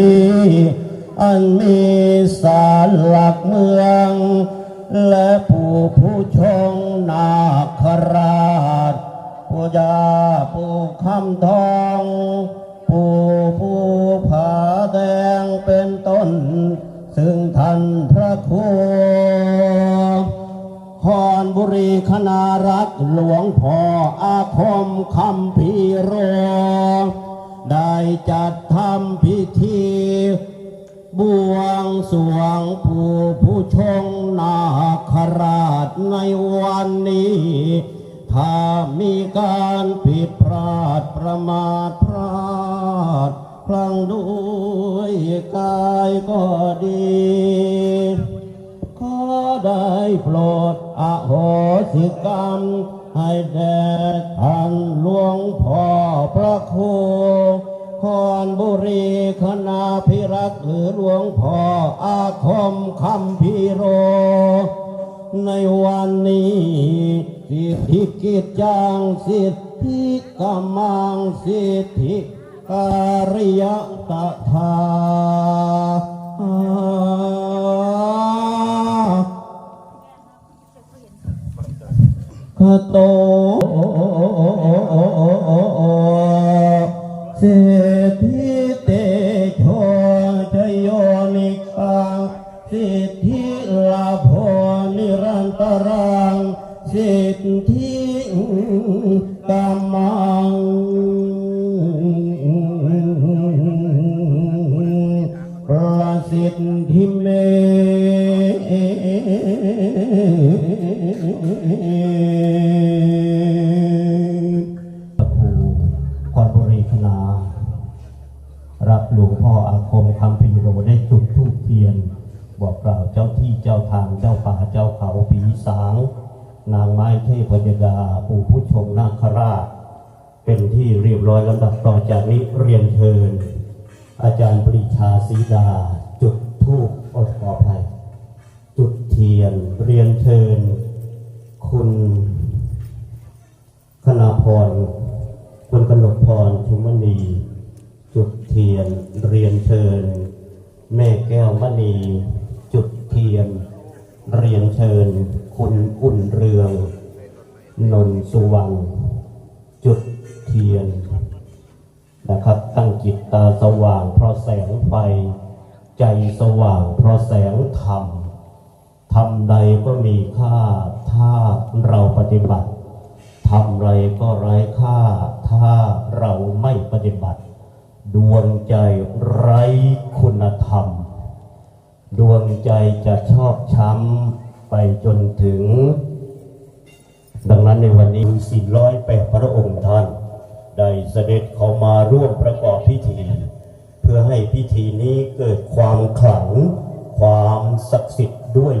นี้อันมีศาลหลักเมือง และผู้ผู้ชงนาคราชผู้ยาผู้คำทอง ผู้ผู้ผาแดงเป็นต้น ซึ่งท่านพระครูคอนบุรีคณารักหลวงพ่ออาคมคำพีโร ได้จัดทำพิธีบวงสวงผู้ผู้ชงนาคราชในวันนี้ ถ้ามีการผิดพลาดประมาทพลาดพลังด้วยกายก็ดี ขอได้โปรดอโหสิกรรม ให้แด่ท่านหลวงพ่อพระครู คอนบุรีคณาพิรักษ์หรือหลวงพ่ออาคมคำพิโร ในวันนี้สิทธิกิจจางสิทธิกำมังสิทธิการิยตถาขโต งสิทธิก คุณกนกพรชุมณี จุดเทียนเรียนเชิญ แม่แก้วมณี จุดเทียน เรียนเชิญ คุณอุ่นเรือง นนสุวรรณจุดเทียนนะครับตั้งจิตตาสว่างเพราะแสงไฟ ใจสว่างเพราะแสงธรรมทำใดก็มีค่าถ้าเราปฏิบัติ ทำไรก็ไร้ค่า ถ้าเราไม่ปฏิบัติ ดวงใจไร้คุณธรรม ดวงใจจะชอบช้ำไปจนถึง ดังนั้นในวันนี้สี่ร้อยแปดพระองค์ท่าน ได้เสด็จเข้ามาร่วมประกอบพิธี เพื่อให้พิธีนี้เกิดความขลัง ความศักดิ์สิทธิ์ด้วย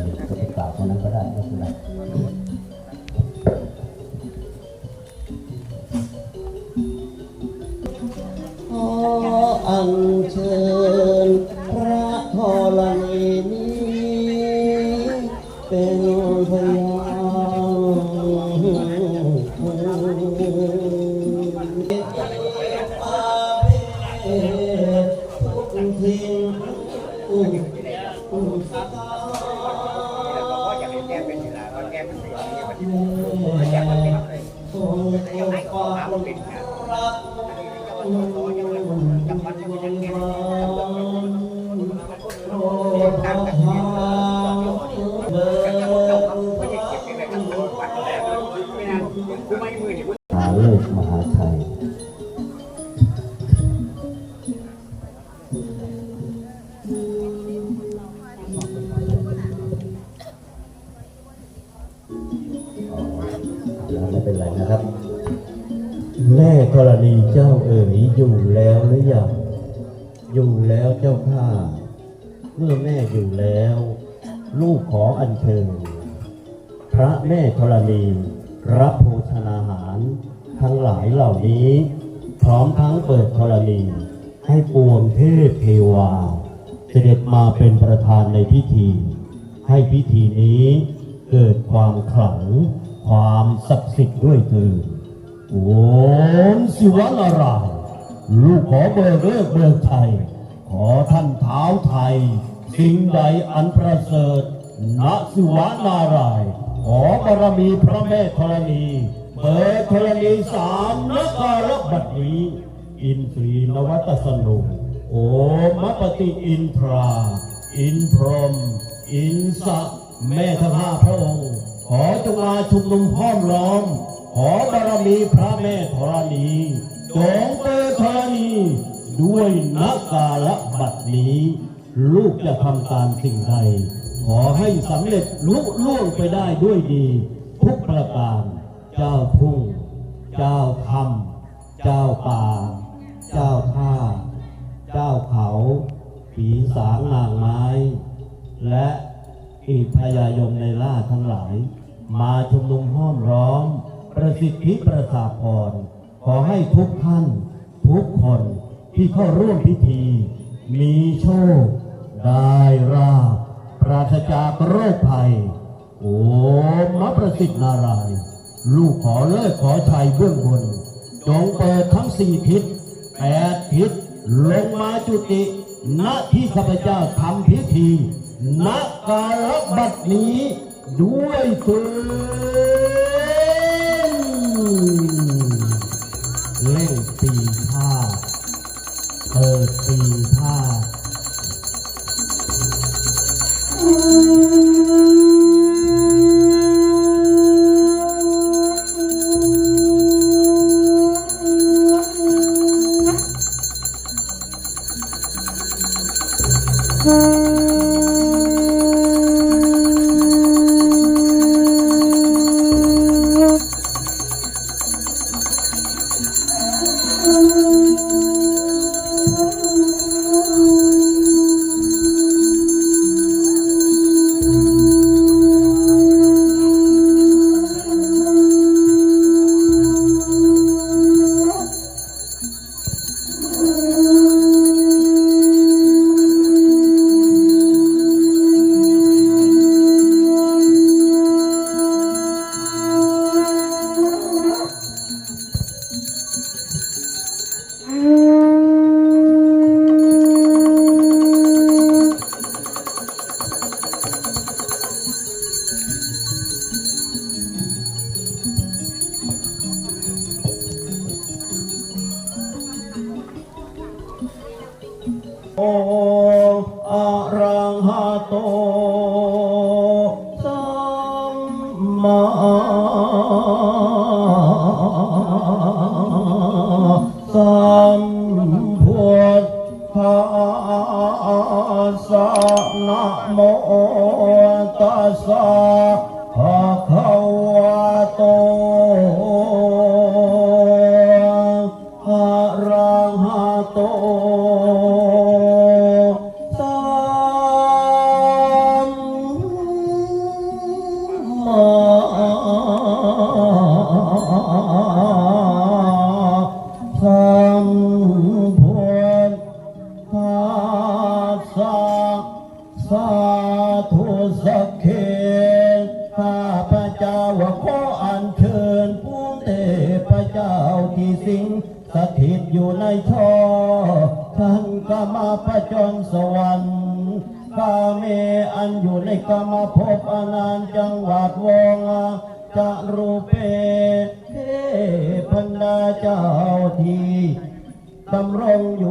ำคือธรณีก็ไปกราบตรงนั้นก็ได้ไม่เหาเลิกมหาชัยแล้วไม่เป็นไรนะครับ แม่ธรณีเจ้าเอ๋ยอยู่แล้วหรือยังอยู่แล้วเจ้าข้าเมื่อแม่อยู่แล้ว ลูกขออัญเชิญ พระแม่ธรณีรับโภชนาหาร ทั้งหลายเหล่านี้ พร้อมทั้งเปิดธรณีให้ปวงเทพเทวา เสด็จมาเป็นประธานในพิธี ให้พิธีนี้เกิดความขลัง ความศักดิ์สิทธิ์ด้วยเถิดโอมสิวะนารายลูกขอเบิกเลิกเบิกไทย ขอท่านเท้าไทย สิ่งใดอันประเสริฐณสิวะนารายขอบารมีพระแม่ธรณี เปิดธรณีสามนการบัดนี้ อินทรีนวัตสนุโอมปฏิอินทรา อินพรม อินสะแม่ทั้งห้าพระองค์ ขอจงมาชุมนุมห้อมล้อม ขอบารมีพระแม่ธรณีจงเปิดธรณี ด้วยนักกาละบัดนี้ ลูกจะทำการสิ่งใด ขอให้สำเร็จลุล่วงไปได้ด้วยดี ทุกประการ เจ้าทุ่ง เจ้าธรรมเจ้าป่า เจ้าท่า เจ้าเขาผีสางนางไม้ และอีกพยายมในล่าทั้งหลาย มาชุมนุมห้อมร้อม ประสิทธิประสาพร ขอให้ทุกท่าน ทุกคนที่เข้าร่วมพิธี มีโชค ได้ราบปราศจากโรคภัย โอ้มะประสิทธิ์นารายณ์ ลูกขอเลิกขอชัยเบื้องบน จงเปิดทั้งสี่ทิศแปดทิศลงมาจุติณที่ข้าพเจ้าทำพิธีณการบัดนี้ด้วยเถิดเล่งปีผ้าเปิดปีผ้าโอ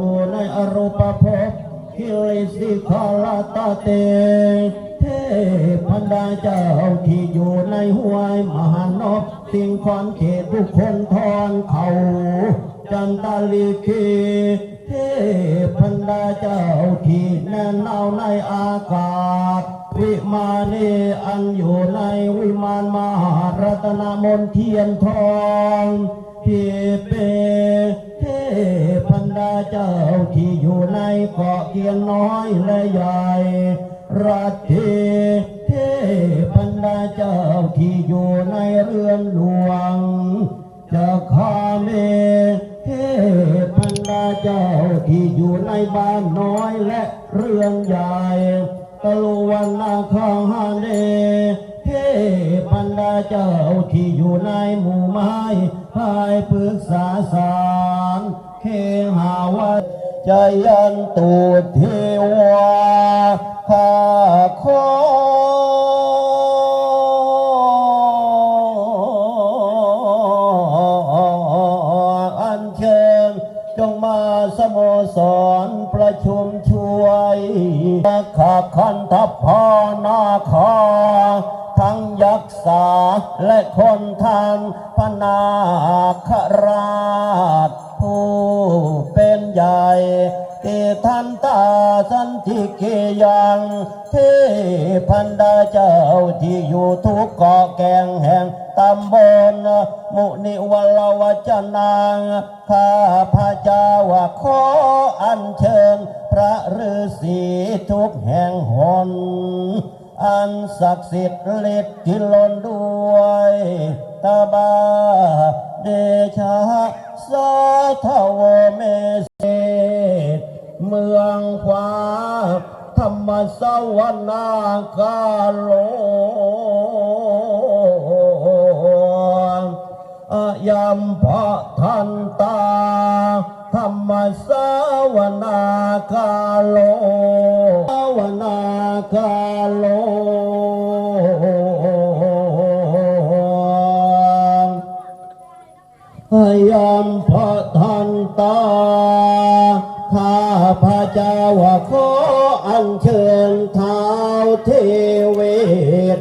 อยู่ในอรูปภพกิริสิคาลาตาเต เทพันดาเจ้าที่อยู่ในห้วยมหานพสิ่งขอนเขตทุกคนทอนเขาจันตาลีคีเทพันดาเจ้าที่แน่นเอาในอากาศ วิมานีอันอยู่ในวิมานมหารัตนมนเทียนทองที่เป พันดาเจ้าที่อยู่ในเกาะเกียงน้อยและใหญ่รัตเทเทพันดาเจ้าที่อยู่ในเรือนหลวงจะคาเมเทพันดาเจ้าที่อยู่ในบ้านน้อยและเรือนใหญ่ตะลุวันนาคาฮาเนเทพันดาเจ้าที่อยู่ในหมู่ไม้พายปรึกษาสา เคหาวัดจยันตุเทวาข้าขออันเชิญจงมาสโมสรประชุมช่วยขาคันทัพพอนาคาทั้งยักษาและคนทางพนาคราช ผู้เป็นใหญ่ที่ท่านตาสันติเกยังเทพันดาเจ้าที่อยู่ทุกเกาะแก่งแห่งตำบลมุนิวลวจนางข้าพระเจ้าว่าขออัญเชิญ พระฤาษีทุกแห่งหน อันศักดิ์สิทธิ์ฤทธิ์ที่ล้นด้วยตาบาเดชะ สาทวเมเสเมืองฟ้าธรรมสวรรคาโลอายัมพะทันตา ธรรมสวนาคาโลสวนาคาโล พยามพระทันตาข้าพระเจ้าว่าขออัญเชิญเท้าเทเวศ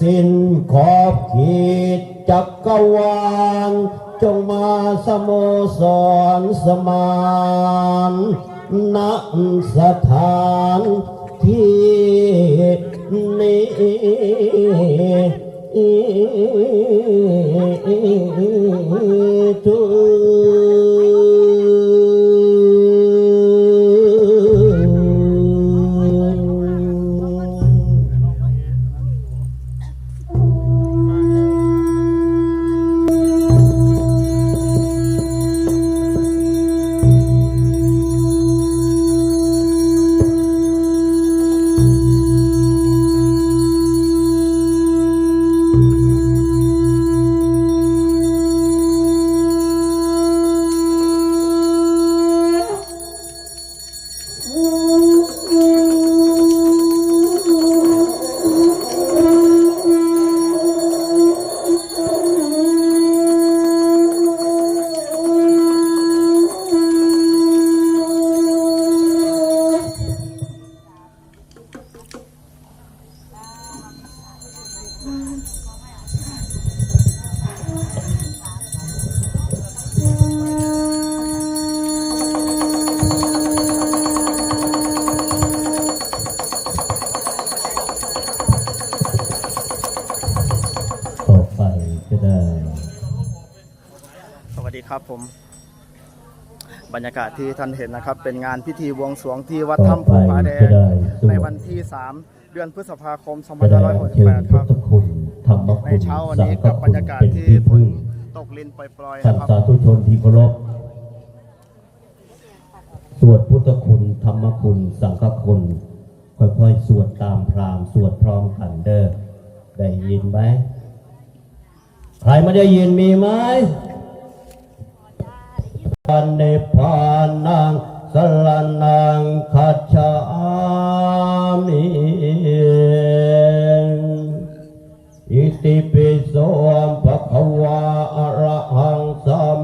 สิ้นขอบขีดจักรวาลจงมาสโมสรสมานณสถานที่นี้ ทุ ครับผม บรรยากาศที่ท่านเห็นนะครับ เป็นงานพิธีบวงสรวงที่วัดต่อถ้ำไปภูผาแดงก็ได้สวดในวันที่ 3 เดือนพฤษภาคมก็ได้เชิญ2568คพุรัทบธคุณธรรมในคุณเช้าวันสังนี้ฆกับบคุรณรยากาศเป็นที่ที่ฝนพึ่งตกลิ้นปล่อยๆท่านนะครับสาธุชนที่เคารพสวดพุทธคุณธรรมคุณ สังฆคุณค่อยๆสวดตามพราหมณ์สวดพร้อมกันเด้อได้ยินไหมใครไม่ได้ยินมีไหมปั นในพานังสลนังคัจฉามิอิติปิโสภะคะวาอะระหังสัม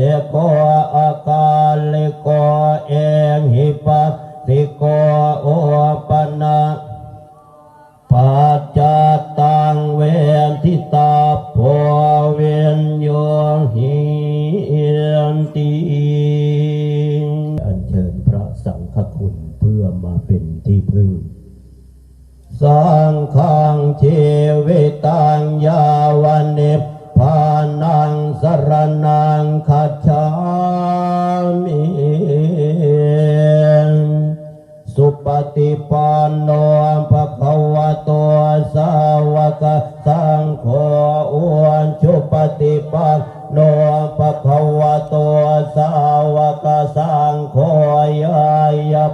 เ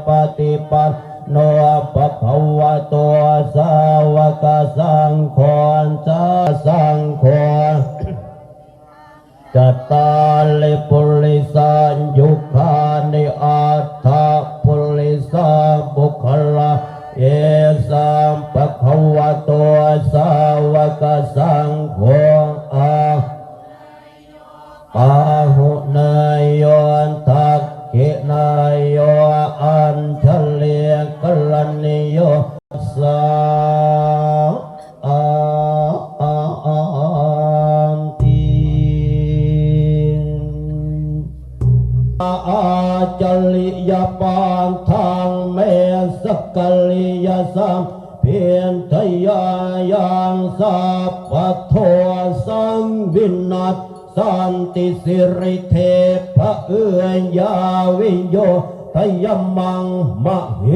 ปฏิปันโนภะคะวะโตสาวกสังโฆจะสังโฆจตาลิปุริสันยุคานิอัตถปุริสาบุคลาเอสัมปะคะวะโตสาวกสัง สัมเพียนทยายังสัพพะโทสังวินัสสันติสิริเทพะเอื้อยาวิโยทยมังมะเห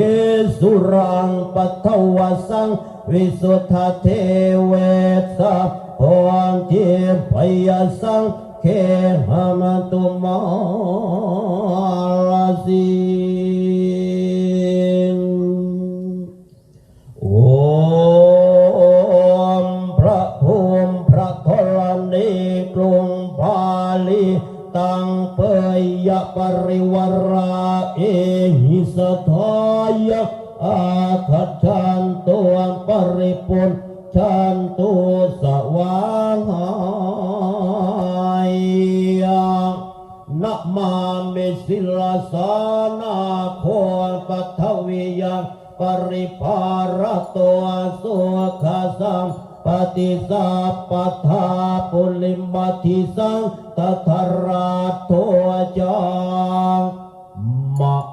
สุรังปัทวสังวิสุทธเทเวสัพพนเทพยสังเคหมตุมาลาสิ ริวราเอหิสทายะอาคัจฉันตัวปริปุณชันตุสวางหายนะมามิสิลาสานาโคปัทวิยังปริภารตัวสุขสัม ฏิสัพพทาปุลิมบัติสังตถาราโทจังมะ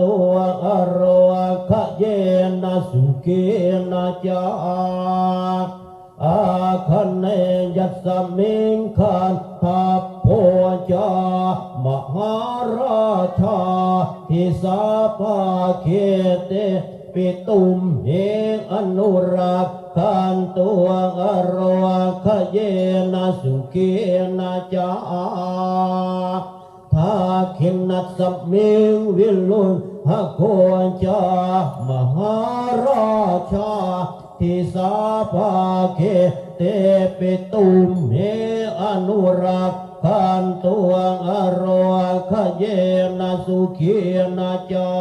ตัวอโรขะเยนะสุเกนะจาอาคันเนยัสมิงคันทัพโพจามหาราชาทิสาภาเคเตปิตุมเหอนุรักขันตัวอโรขะเยนะสุเกนะจา ทาขินนัสมิงวิลุนหโกจามหาราชาทิสาภาเกเตปิตุมเมอนุรักขันตัวอโรคเยนะสุขีนะจา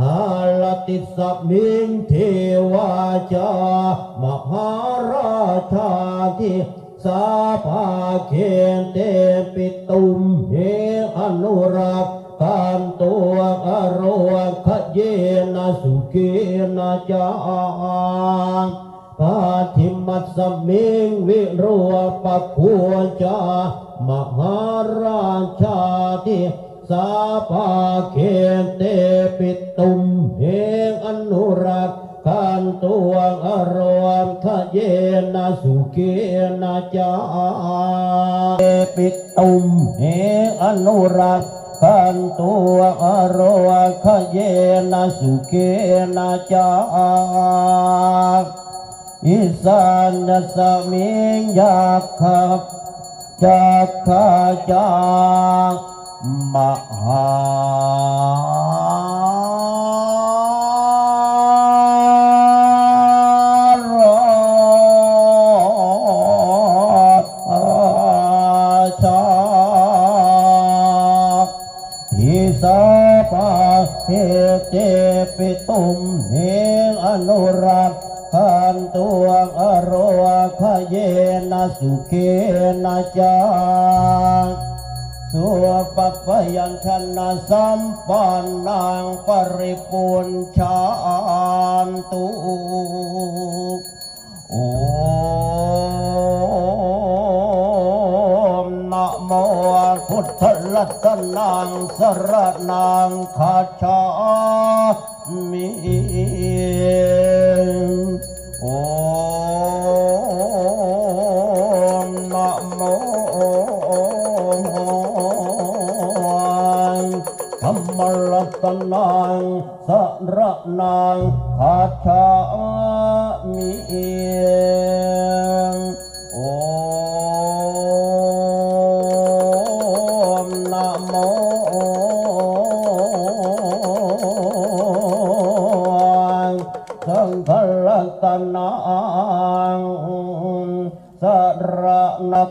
หาลติสมิงเทวาจามหาราชาทิสาภาเคเตปิตุมเฮอ นุรักขันตัวอโรคเยนะสุเกนะจาปาทิมัสมิงวิโรปะขัวจามหาราชาทิสาภาเคนเตปิตุมเฮงอนุรักษ ขันตัวอรวมขเยนะสุเกนะจาเปิตุมเฮงอนุรักขันตัวอรวมขเยนะสุเกนะจาอิสานสมิงยักขะจักขะจามหา ปิตุมเฮงอนุรักขันตัวอโรคเยนะสุเกนะจาสัวปัปปยัญชนะสัมปันนางปริปุญชานตุ รัตนังสรนังคาชามิโอมนะโมธรรมรัตนังสรนังคาชามิ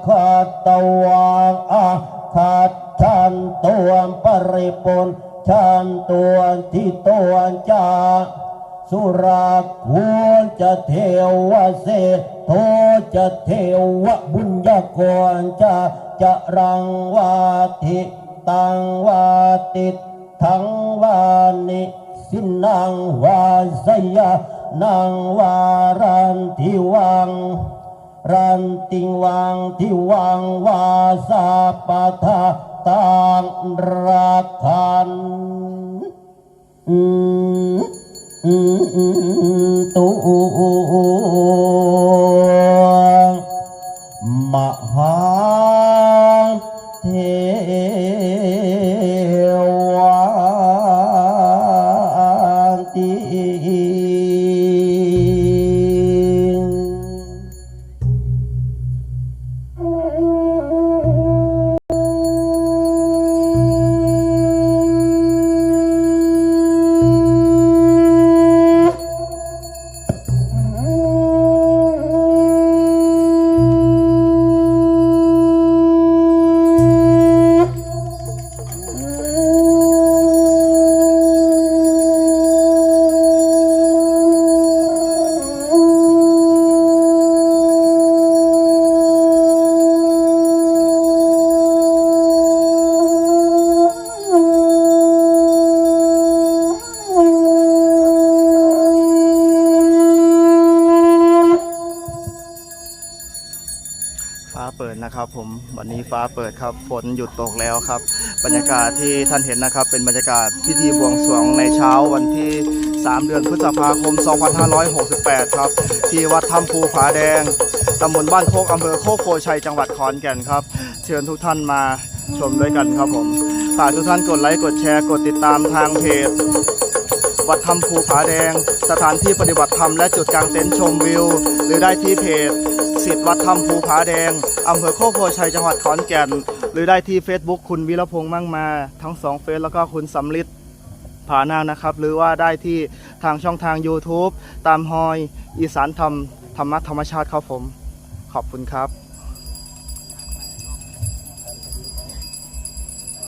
ณคาตวังอาคาชันตัวปริปนชันตัวที่ตัวจาสุราควรจะเทวเสโทจะเทวบุญญากรจะจะรังวาทิตังวาติทังวานิสินังวาสยานังวารันทิวัง รันติงวังทิวังวาสาปะทาตังรักขันอืมอืมอืมตุมหา ดนะครับ ผมวันนี้ฟ้าเปิดครับฝนหยุดตกแล้วครับ บรรยากาศที่ท่านเห็นนะครับ เป็นบรรยากาศพิธีบวงสรวงในเช้าวันที่ 3 เดือนพฤษภาคม 2568 ครับ ที่วัดถ้ำภูผาแดงตำบลบ้านโคกอำเภอโคกโพชัยจังหวัดขอนแก่นครับ เชิญทุกท่านมาชมด้วยกันครับผมฝากทุกท่านกดไลค์กดแชร์กดติดตามทางเพจวัดถ้ำภูผาแดง สถานที่ปฏิบัติธรรมและจุดกางเต็นท์ชมวิว หรือได้ที่เพจ สิทธิ์วัดถ้ำภูผาแดงอำเภอโคกโพชัยจังหวัดขอนแก่น หรือได้ที่ Facebook คุณวิรพงษ์มั่งมา ทั้งสองเฟซแล้วก็คุณสำลิดผานางนะครับ หรือว่าได้ที่ทางช่องทาง YouTube ตามฮอย อีสานธรรมธรรมะธรรมชาติครับผม ขอบคุณครับ